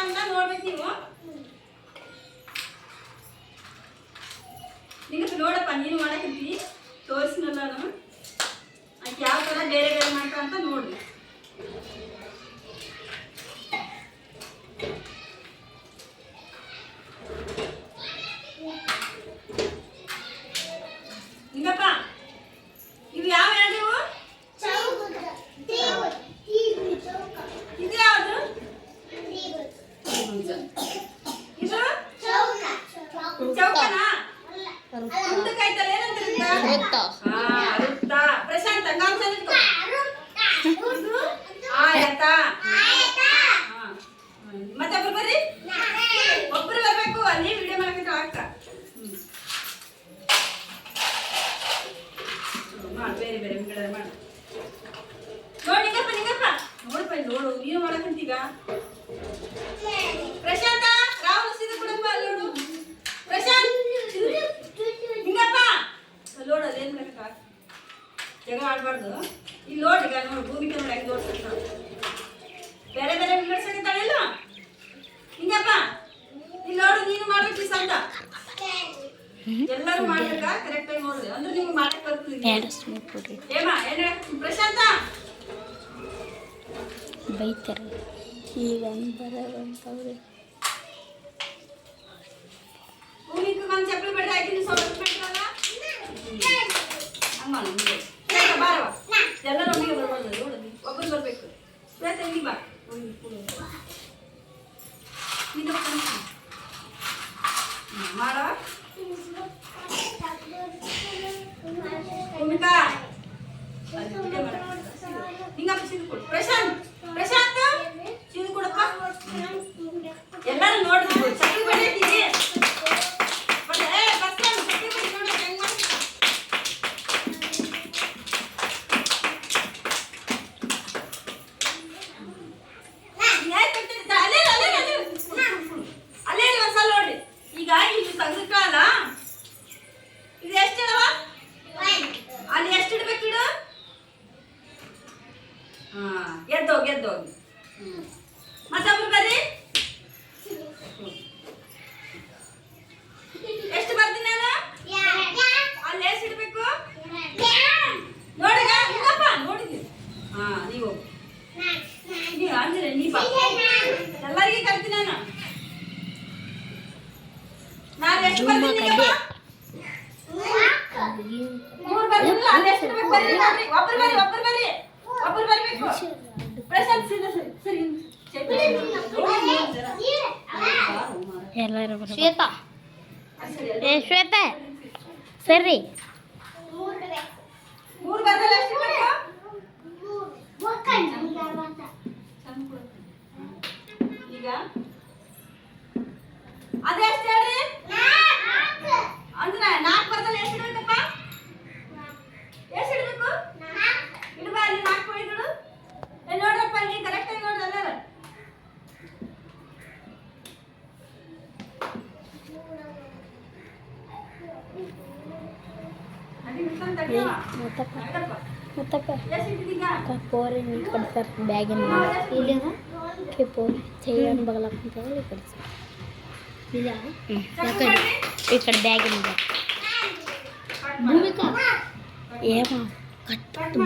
ಅಂತ ನೋಡ್ಬೇಕು ನೀವು ನಿಂಗೆ ನೋಡಪ್ಪ ನೀನು ಮಾಡಕತ್ತಿ ತೋರಿಸ್ನಲ್ಲ ನಾನು ಆಕೆ ಯಾವ ಥರ ಬೇರೆ ಬೇರೆ ಮಾಡ್ತಾ ಅಂತ ನೋಡ್ರಿ ನಿಂಗಪ್ಪ ಇದು? ಚೌಕನಾ? ಮುಂದಕ್ಕಾಯ್ತಲ್ಲ ಏನಂತ ಹಾ ವೃತ್ತ ಪ್ರಶಾಂತ ನಾವು ಸರಿದ್ಕೋ ಇದು ಆಯತ. ಹಾ ಮತ್ತೆ ಬರ್ರಿ? ಒಬ್ರು ಬರ್ಬೇಕು. ಅಲ್ಲಿ ವಿಡಿಯೋ ಮಾಡಕ್ಕೆ ಅಕ್ಕ ಹ್ಮ್. ಹ್ಮ್, ಮಾಡು ಬೇರೆ ಬೇರೆ ವಿಂಗಡಣೆ ಮಾಡು. ನೋಡಿ ನಿಂಗಪ್ಪ ನಿಂಗಪ್ಪ. ನೋಡಪ್ಪ ನೋಡು. ನೀನು ಮಾಡಕ್ಕಂತೀಗ ಪ್ರಶಾಂತ ರಾಹುಲ್ ಸೀದಾ ಕೊಡಪ್ಪ ಅಲ್ಲಿ ನೋಡು ಪ್ರಶಾಂತ್ ನಿಂಗಪ್ಪ ಅಲ್ಲಿ ನೋಡು ಅದೇನು ಮಾಡಕ್ಕ ಜಗಳ ಆಡ್ಬಾರ್ದು ಇಲ್ಲಿ ನೋಡಿ ಈಗ ಭೂಮಿ ಭೂಮಿಕೆ ನೋಡಿ ಹೆಂಗೆ ತೋರಿಸ್ತಾ ಬೇರೆ ಬೇರೆ ವಿಂಗಡಿಸಕ್ಕಿದ್ದಾಳಿಲ್ಲ ಹಿಂಗಪ್ಪ ಇಲ್ಲಿ ನೋಡು ನೀನು ಮಾಡ್ಬೇಕು ಸಂತ. ಎಲ್ಲರೂ ಮಾಡ್ಬೇಕಾ? ಕರೆಕ್ಟಾಗಿ ನೋಡ್ರಿ ಅಂದ್ರೆ ನಿಮ್ಗೆ ಮಾಡಕ್ ಬರ್ತದೆ ಕೊಡ್ರಿ ಏಮ ಏನ್ ಪ್ರಶಾಂತ? ಬೈತಾರೆ. ಈಗ ಬರೋದಂತವ್ರೆ ಭೂಮಿಗೆ ಒಂದು ಚಪ್ಪಲಿ ಬಡ್ಡೆ ಹಾಕಿ ಸ್ವಲ್ಪ ಬಿಟ್ರಲ್ಲ ಹಂಗ ಮಾಡು ಹಿಂಗೆ. ಶ್ವೇತ, ಬಾರವ್ವ. ಎಲ್ಲರೂ ಒಟ್ಟಿಗೆ ಬರ್ಬಾರ್ದು ನೋಡು ಒಬ್ಬರು ಬರ್ಬೇಕು ಶ್ವೇತ ಇಲ್ಲಿ ಬಾ ಹೋಗಿ ಕೂಡು. ನೀನು ಬಾ, ಕಣೆ. ಹ್ಮ್, ಮಾಡವ ಭೂಮಿಕಾ ಅಲ್ಲಿ ವಿಡಿಯೋ ಮಾಡಕ್ಕೆ. ನಿಂಗಪ್ಪ ಸೀದು ಕೊಡು ಪ್ರಶಾಂತ್ ಪ್ರಶಾಂತ್ ಸೀದು ಕೊಡಪ್ಪ ಎಲ್ಲರೂ ನೋಡ್ರಿ ಚಪ್ಪಲಿ ಬಡ್ಡೆ ಹಾಕಿದಿ ಬಡ್ಡೆ, ಏ, ಬಸ್ಸಲ್ಲಿ ಚಪ್ಪಲಿ ಬಡ್ಡೆ ನೋಡು ಹೆಂಗ್ ಮಾಡ್ತೀರ. ಯಾಕ್ ಕಟ್ಟಿದ್ದ? ಅಲ್ಲೇ ಇರು, ಅಲ್ಲೇ ಇರು, ಅಲ್ಲೇ ಇರು. ಅಲ್ಲೇ ಇರು, ಒಂದ್ಸಲ ನೋಡ್ರಿ ಈಗ ಇದು ತೆಗೆದುಕೊಳ್ಳಲ್ಲ ಇದು ಎಷ್ಟು ಇಡವ ಅಲ್ಲಿ ಎಷ್ಟು ಇಡ್ಬೇಕು ಇಡು ಎದ್ದೋಗಿ ಗೆದ್ದೋಗಿ. ಹ್ಮ್ ಮತ್ತೊಬ್ರು ಬರ್ರಿ. ಎಷ್ಟು ಬರ್ತೀನಿ ನಾನು? ಅಲ್ಲಿ ಎಷ್ಟಿಡ್ಬೇಕು ನೋಡಿಗ ಇಲ್ಲಪ್ಪ ನೋಡಿದ್ದೀನಿ ಹಾ ನೀವು ನೀವು ಅಂದ್ರೆ ನೀ ಬಾ. ಎಲ್ಲರಿಗೆ ಕರ್ತೀನಿ ನಾನು. ನಾನು ಎಷ್ಟು ಬರ್ತೀನಿ. ಮೂರು ಬರ್ತಿಲ್ಲ ಅಲ್ಲಿ ಎಷ್ಟು ಬರ್ರಿ ಒಬ್ರು ಬರ್ರಿ ಒಬ್ರು ಬರ್ರಿ. ಒಬ್ರು ಬರ್ಬೇಕು. ಎಲ್ಲರೂ ಶ್ವೇತಾ. ಏ ಶ್ವೇತ. ಸರಿ. ಈಗ ಅದೇ ಎಷ್ಟು పోరండి ఇక్కడ సార్ బ్యాగ్ ఓకే పోరి చేయడానికి బగలకుంటుంది ఇక్కడ సార్ ఇక్కడ బ్యాగ్ ఉంది భూమిక ఏమా కట్